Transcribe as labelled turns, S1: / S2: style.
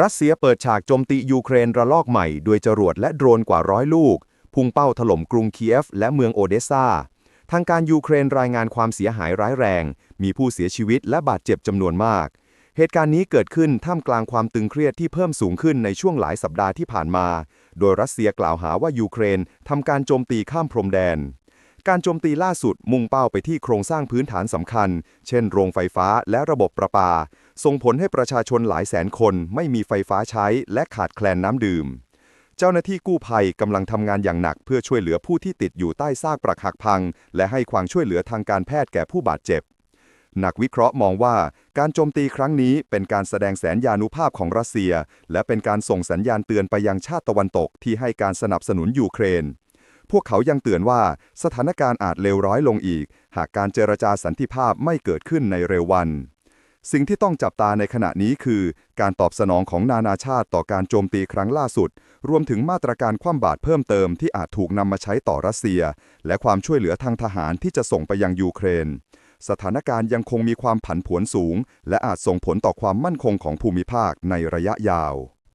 S1: รัสเซียเปิดฉากโจมตียูเครนระลอกใหม่ด้วยจรวดและโดรนกว่าร้อยลูก พุ่งเป้าถล่มกรุงเคียฟและเมืองโอเดสซาทางการยูเครนรายงานความเสียหายร้ายแรง มีผู้เสียชีวิตและบาดเจ็บจำนวนมาก เหตุการณ์นี้เกิดขึ้นท่ามกลางความตึงเครียดที่เพิ่มสูงขึ้นในช่วงหลายสัปดาห์ที่ผ่านมา โดยรัสเซียกล่าวหาว่ายูเครนทำการโจมตีข้ามพรมแดน การโจมตีล่าสุดมุ่งเป้าไปที่โครงสร้างพื้นฐานสำคัญ เช่นโรงไฟฟ้าและระบบประปา ส่งผลให้ประชาชนหลายแสนคนไม่มีไฟฟ้าใช้และขาดแคลนน้ำดื่ม เจ้าหน้าที่กู้ภัยกำลังทำงานอย่างหนักเพื่อช่วยเหลือผู้ที่ติดอยู่ใต้ซากปรักหักพัง และให้ความช่วยเหลือทางการแพทย์แก่ผู้บาดเจ็บ นักวิเคราะห์มองว่าการโจมตีครั้งนี้เป็นการแสดงแสนยานุภาพของรัสเซีย และเป็นการส่งสัญญาณเตือนไปยังชาติตะวันตกที่ให้การสนับสนุนยูเครน พวกเขายังเตือนว่าสถานการณ์อาจเลวร้อยลงอีก หากการเจรจาสันติภาพไม่เกิดขึ้นในเร็ววัน สิ่งที่ต้องจับตาในขณะนี้คือ การตอบสนองของนานาชาติต่อการโจมตีครั้งล่าสุด รวมถึงมาตรการคว่ำบาตรเพิ่มเติมที่อาจถูกนำมาใช้ต่อรัสเซีย และความช่วยเหลือทางทหารที่จะส่งไปยังยูเครน สถานการณ์ยังคงมีความผันผวนสูง และอาจส่งผลต่อความมั่นคงของภูมิภาคในระยะยาว